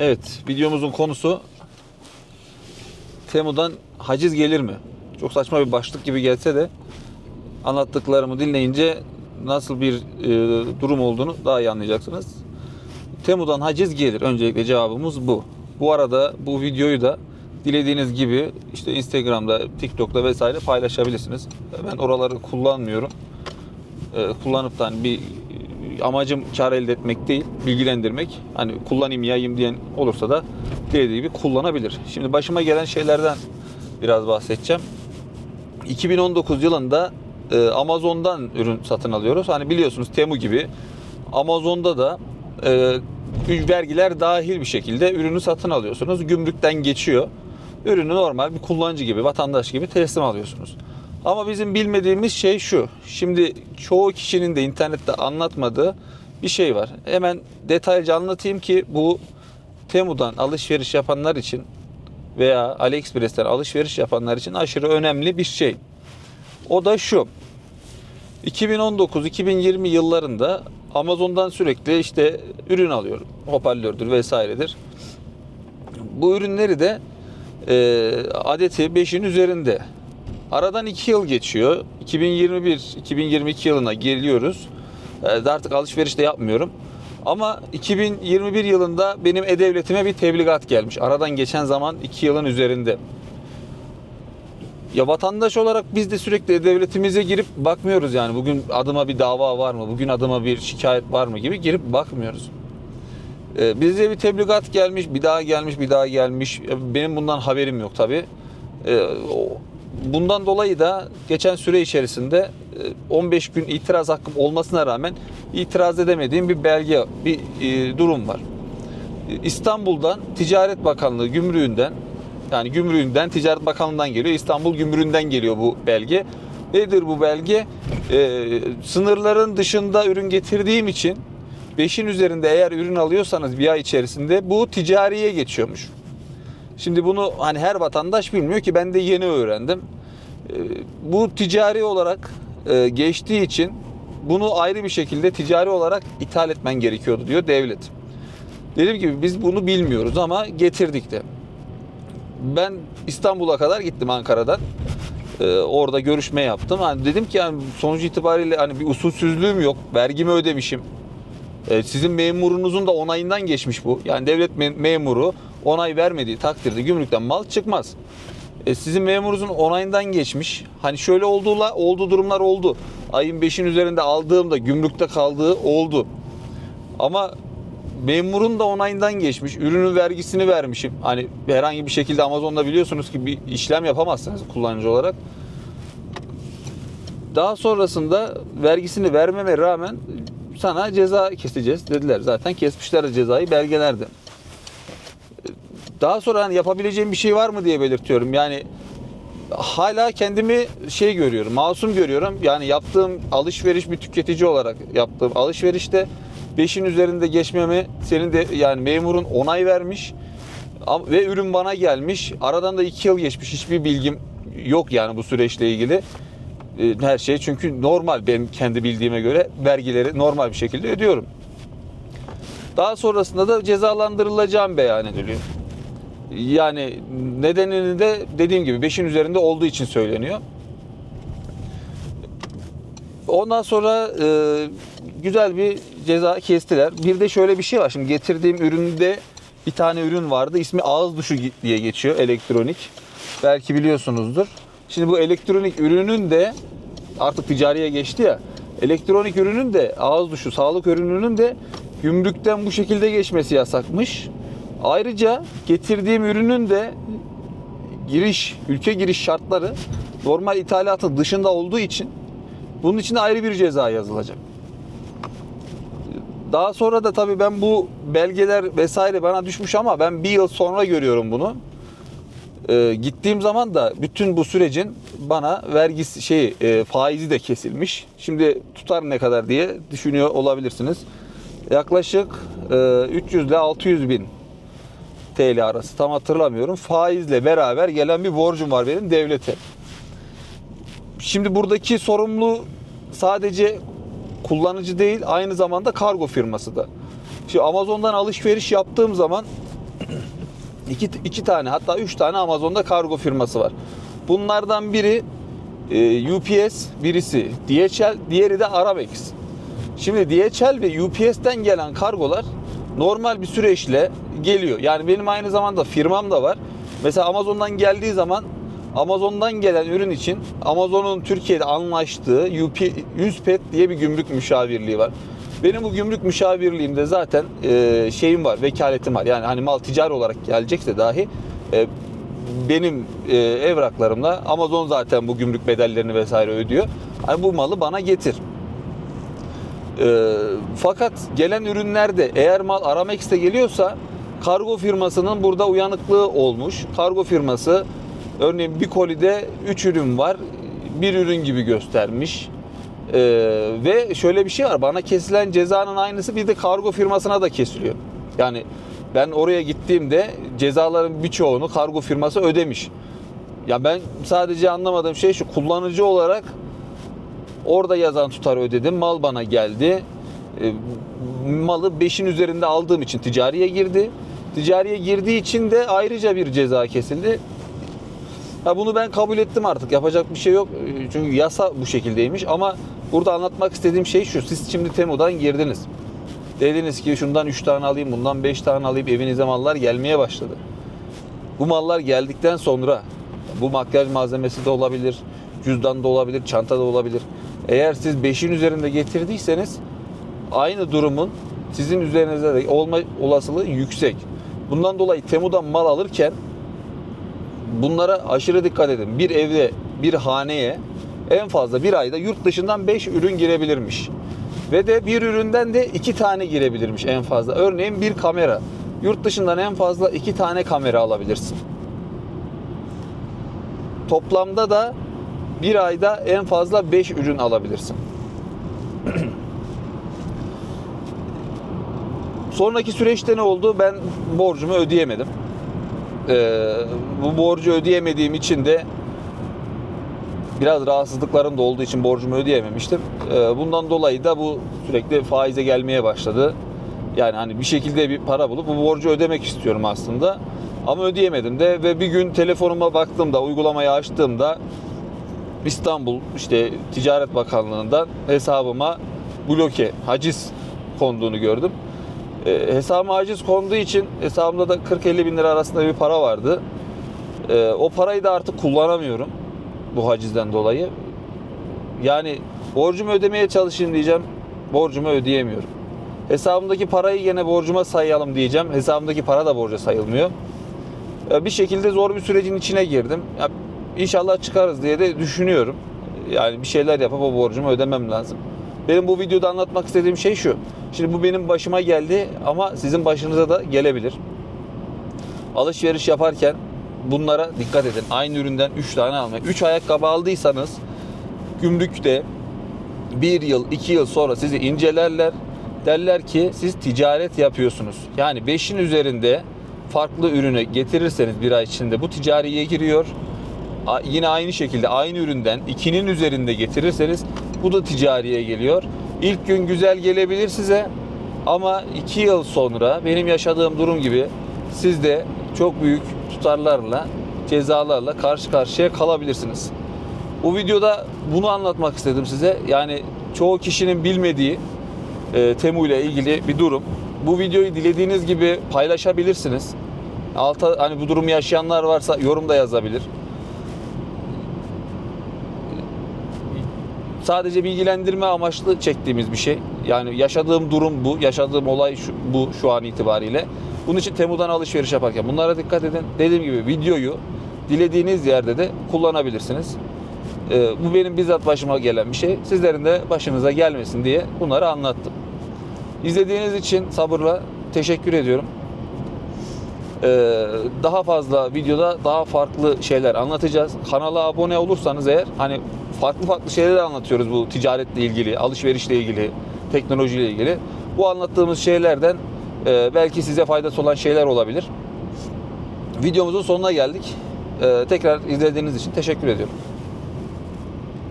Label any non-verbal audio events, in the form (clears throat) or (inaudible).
Evet, videomuzun konusu Temu'dan haciz gelir mi? Çok saçma bir başlık gibi gelse de anlattıklarımı dinleyince nasıl bir e, durum olduğunu daha iyi anlayacaksınız. Temu'dan haciz gelir. Öncelikle cevabımız bu. Bu arada bu videoyu da dilediğiniz gibi işte Instagram'da, TikTok'ta vesaire paylaşabilirsiniz. Ben oraları kullanmıyorum. E, kullanıp da hani bir amacım kar elde etmek değil, bilgilendirmek. Hani kullanayım, yayayım diyen olursa da dilediği gibi kullanabilir. Şimdi başıma gelen şeylerden biraz bahsedeceğim. 2019 yılında e, Amazon'dan ürün satın alıyoruz. Hani biliyorsunuz Temu gibi Amazon'da da e, vergiler dahil bir şekilde ürünü satın alıyorsunuz. Gümrükten geçiyor. Ürünü normal bir kullanıcı gibi, vatandaş gibi teslim alıyorsunuz. Ama bizim bilmediğimiz şey şu. Şimdi çoğu kişinin de internette anlatmadığı bir şey var. Hemen detaylıca anlatayım ki bu Temu'dan alışveriş yapanlar için veya AliExpress'ten alışveriş yapanlar için aşırı önemli bir şey. O da şu. 2019-2020 yıllarında Amazon'dan sürekli işte ürün alıyorum. Hoparlördür vesairedir. Bu ürünleri de e, adeti 5'in üzerinde. Aradan 2 yıl geçiyor. 2021-2022 yılına geliyoruz. E, artık alışveriş de yapmıyorum. Ama 2021 yılında benim e-devletime bir tebligat gelmiş. Aradan geçen zaman 2 yılın üzerinde. Ya vatandaş olarak biz de sürekli devletimize girip bakmıyoruz yani. Bugün adıma bir dava var mı? Bugün adıma bir şikayet var mı gibi girip bakmıyoruz. Ee, bize bir tebligat gelmiş, bir daha gelmiş, bir daha gelmiş. Ee, Benim bundan haberim yok tabii. Ee, bundan dolayı da geçen süre içerisinde e, 15 gün itiraz hakkım olmasına rağmen itiraz edemediğim bir belge, bir e, durum var. İstanbul'dan Ticaret Bakanlığı gümrüğünden yani gümrüğünden Ticaret Bakanlığı'ndan geliyor. İstanbul gümrüğünden geliyor bu belge. Nedir bu belge? Ee, sınırların dışında ürün getirdiğim için 5'in üzerinde eğer ürün alıyorsanız bir ay içerisinde bu ticariye geçiyormuş. Şimdi bunu hani her vatandaş bilmiyor ki ben de yeni öğrendim. Ee, bu ticari olarak e, geçtiği için bunu ayrı bir şekilde ticari olarak ithal etmen gerekiyordu diyor devlet. Dediğim gibi biz bunu bilmiyoruz ama getirdik de. Ben İstanbul'a kadar gittim Ankara'dan. Ee, orada görüşme yaptım. Hani dedim ki yani sonuç itibariyle hani bir usulsüzlüğüm yok. Vergimi ödemişim. Ee, sizin memurunuzun da onayından geçmiş bu. Yani devlet me- memuru onay vermediği takdirde gümrükten mal çıkmaz. E, sizin memurunuzun onayından geçmiş. Hani şöyle olduğula, olduğu durumlar oldu. Ayın 5'in üzerinde aldığımda gümrükte kaldığı oldu. Ama memurun da onayından geçmiş. Ürünün vergisini vermişim. Hani herhangi bir şekilde Amazon'da biliyorsunuz ki bir işlem yapamazsınız kullanıcı olarak. Daha sonrasında vergisini vermeme rağmen sana ceza keseceğiz dediler. Zaten kesmişler de cezayı belgelerde. Daha sonra hani yapabileceğim bir şey var mı diye belirtiyorum. Yani hala kendimi şey görüyorum, masum görüyorum. Yani yaptığım alışveriş bir tüketici olarak yaptığım alışverişte 5'in üzerinde geçmemi senin de yani memurun onay vermiş ve ürün bana gelmiş. Aradan da 2 yıl geçmiş. Hiçbir bilgim yok yani bu süreçle ilgili. Ee, Her şey çünkü normal benim kendi bildiğime göre vergileri normal bir şekilde ödüyorum. Daha sonrasında da cezalandırılacağım beyan ediliyor. Yani nedenini de dediğim gibi 5'in üzerinde olduğu için söyleniyor. Ondan sonra e, güzel bir ceza kestiler. Bir de şöyle bir şey var. Şimdi getirdiğim üründe bir tane ürün vardı. İsmi ağız duşu diye geçiyor elektronik. Belki biliyorsunuzdur. Şimdi bu elektronik ürünün de artık ticariye geçti ya. Elektronik ürünün de ağız duşu sağlık ürününün de gümrükten bu şekilde geçmesi yasakmış. Ayrıca getirdiğim ürünün de giriş, ülke giriş şartları normal ithalatın dışında olduğu için bunun için ayrı bir ceza yazılacak. Daha sonra da tabii ben bu belgeler vesaire bana düşmüş ama ben bir yıl sonra görüyorum bunu. Ee, gittiğim zaman da bütün bu sürecin bana vergisi şey e, faizi de kesilmiş. Şimdi tutar ne kadar diye düşünüyor olabilirsiniz. Yaklaşık e, 300 ile 600 bin TL arası tam hatırlamıyorum. Faizle beraber gelen bir borcum var benim devlete. Şimdi buradaki sorumlu sadece kullanıcı değil aynı zamanda kargo firması da. Şimdi Amazon'dan alışveriş yaptığım zaman (clears throat) iki, iki tane hatta üç tane Amazon'da kargo firması var. Bunlardan biri e, UPS, birisi DHL, diğeri de Aramex. Şimdi DHL ve UPS'ten gelen kargolar normal bir süreçle geliyor. Yani benim aynı zamanda firmam da var. Mesela Amazon'dan geldiği zaman Amazon'dan gelen ürün için Amazon'un Türkiye'de anlaştığı UP, USPET diye bir gümrük müşavirliği var. Benim bu gümrük müşavirliğimde zaten e, şeyim var, vekaletim var. Yani hani mal ticari olarak gelecekse dahi e, benim e, evraklarımla Amazon zaten bu gümrük bedellerini vesaire ödüyor. Hani bu malı bana getir. E, fakat gelen ürünlerde eğer mal Aramex'te geliyorsa kargo firmasının burada uyanıklığı olmuş. Kargo firması örneğin bir kolide 3 ürün var. Bir ürün gibi göstermiş. E, ve şöyle bir şey var. Bana kesilen cezanın aynısı bir de kargo firmasına da kesiliyor. Yani ben oraya gittiğimde cezaların birçoğunu kargo firması ödemiş. Ya ben sadece anlamadığım şey şu kullanıcı olarak orada yazan tutarı ödedim. Mal bana geldi. E, malı 5'in üzerinde aldığım için ticariye girdi. Ticariye girdiği için de ayrıca bir ceza kesildi. Ha bunu ben kabul ettim artık. Yapacak bir şey yok. E, Çünkü yasa bu şekildeymiş ama burada anlatmak istediğim şey şu. Siz şimdi Temu'dan girdiniz. Dediniz ki şundan 3 tane alayım, bundan 5 tane alayım. Evinize mallar gelmeye başladı. Bu mallar geldikten sonra bu makyaj malzemesi de olabilir, cüzdan da olabilir, çanta da olabilir. Eğer siz 5'in üzerinde getirdiyseniz aynı durumun sizin üzerinize de olma olasılığı yüksek. Bundan dolayı Temu'dan mal alırken bunlara aşırı dikkat edin. Bir evde, bir haneye en fazla bir ayda yurt dışından 5 ürün girebilirmiş. Ve de bir üründen de 2 tane girebilirmiş en fazla. Örneğin bir kamera. Yurt dışından en fazla 2 tane kamera alabilirsin. Toplamda da bir ayda en fazla 5 ürün alabilirsin. Sonraki süreçte ne oldu? Ben borcumu ödeyemedim. Ee, bu borcu ödeyemediğim için de biraz rahatsızlıklarım da olduğu için borcumu ödeyememiştim. Ee, bundan dolayı da bu sürekli faize gelmeye başladı. Yani hani bir şekilde bir para bulup bu borcu ödemek istiyorum aslında. Ama ödeyemedim de ve bir gün telefonuma baktığımda, uygulamayı açtığımda İstanbul işte Ticaret Bakanlığı'ndan hesabıma bloke, haciz konduğunu gördüm. E, hesabıma haciz konduğu için hesabımda da 40-50 bin lira arasında bir para vardı. E, o parayı da artık kullanamıyorum bu hacizden dolayı. Yani borcumu ödemeye çalışayım diyeceğim. Borcumu ödeyemiyorum. Hesabımdaki parayı yine borcuma sayalım diyeceğim. Hesabımdaki para da borca sayılmıyor. E, bir şekilde zor bir sürecin içine girdim. İnşallah çıkarız diye de düşünüyorum. Yani bir şeyler yapıp o borcumu ödemem lazım. Benim bu videoda anlatmak istediğim şey şu. Şimdi bu benim başıma geldi ama sizin başınıza da gelebilir. Alışveriş yaparken bunlara dikkat edin. Aynı üründen 3 tane almayın. 3 ayakkabı aldıysanız gümrükte 1 yıl 2 yıl sonra sizi incelerler. Derler ki siz ticaret yapıyorsunuz. Yani 5'in üzerinde farklı ürünü getirirseniz bir ay içinde bu ticariye giriyor. Yine aynı şekilde aynı üründen 2'nin üzerinde getirirseniz bu da ticariye geliyor. İlk gün güzel gelebilir size ama 2 yıl sonra benim yaşadığım durum gibi siz de çok büyük tutarlarla, cezalarla karşı karşıya kalabilirsiniz. Bu videoda bunu anlatmak istedim size. Yani çoğu kişinin bilmediği e, Temu ile ilgili bir durum. Bu videoyu dilediğiniz gibi paylaşabilirsiniz. Alta hani bu durumu yaşayanlar varsa yorum da yazabilir. Sadece bilgilendirme amaçlı çektiğimiz bir şey. Yani yaşadığım durum bu, yaşadığım olay şu, bu şu an itibariyle. Bunun için Temu'dan alışveriş yaparken bunlara dikkat edin. Dediğim gibi videoyu dilediğiniz yerde de kullanabilirsiniz. Ee, bu benim bizzat başıma gelen bir şey. Sizlerin de başınıza gelmesin diye bunları anlattım. İzlediğiniz için sabırla teşekkür ediyorum. Ee, daha fazla videoda daha farklı şeyler anlatacağız. Kanala abone olursanız eğer hani farklı farklı şeyler anlatıyoruz bu ticaretle ilgili, alışverişle ilgili, teknolojiyle ilgili. Bu anlattığımız şeylerden e, belki size faydası olan şeyler olabilir. Videomuzun sonuna geldik. Ee, tekrar izlediğiniz için teşekkür ediyorum.